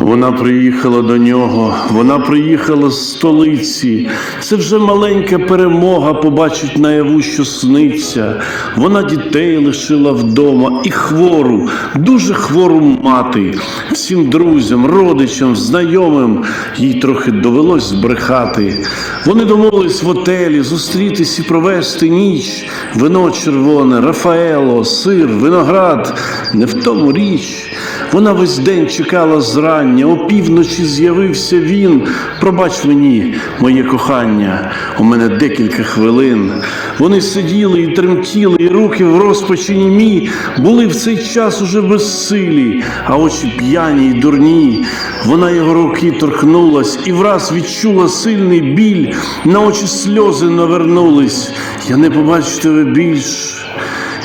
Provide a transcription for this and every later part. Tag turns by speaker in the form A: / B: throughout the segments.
A: Вона приїхала до нього, вона приїхала з столиці. Це вже маленька перемога побачить наяву, що сниться. Вона дітей лишила вдома і хвору, дуже хвору мати. Всім друзям, родичам, знайомим їй трохи довелось збрехати. Вони домовились в отелі зустрітись і провести ніч. Вино червоне, Рафаело, сир, виноград. Не в тому річ. Вона весь день чекала зрання, опівночі з'явився він. Пробач мені, моє кохання, у мене декілька хвилин. Вони сиділи і тремтіли, і руки в розпачі німі були в цей час уже безсилі, а очі п'яні й дурні. Вона його руки торкнулась і враз відчула сильний біль, на очі сльози навернулись. Я не побачу тебе більш.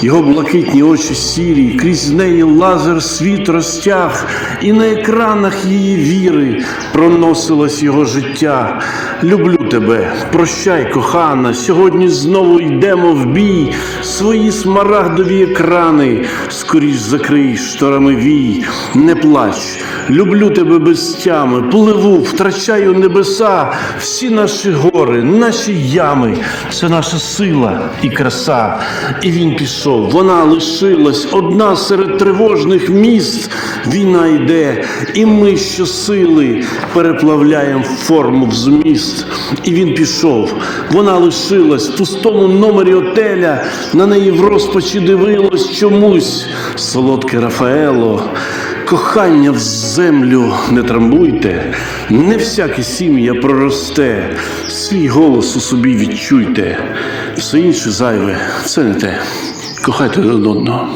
A: Його блакитні очі сірі, крізь неї лазер світ розтяг, і на екранах її віри проносилось його життя. Люблю тебе, прощай, кохана. Сьогодні знову йдемо в бій. Свої смарагдові екрани, скоріш закрий шторами вій, не плач. Люблю тебе без тями, пливу, втрачаю небеса, всі наші гори, наші ями, це наша сила і краса. І він пішов, вона лишилась одна серед тривожних міст. Війна йде, і ми щосили переплавляємо форму в зміст. І він пішов, вона лишилась в пустому номері отеля, на неї в розпачі дивилось чомусь солодке Рафаело. Кохання в землю не трамбуйте, не всяке сім'я проросте, свій голос у собі відчуйте, все інше зайве, це не те. Кохайте один одного.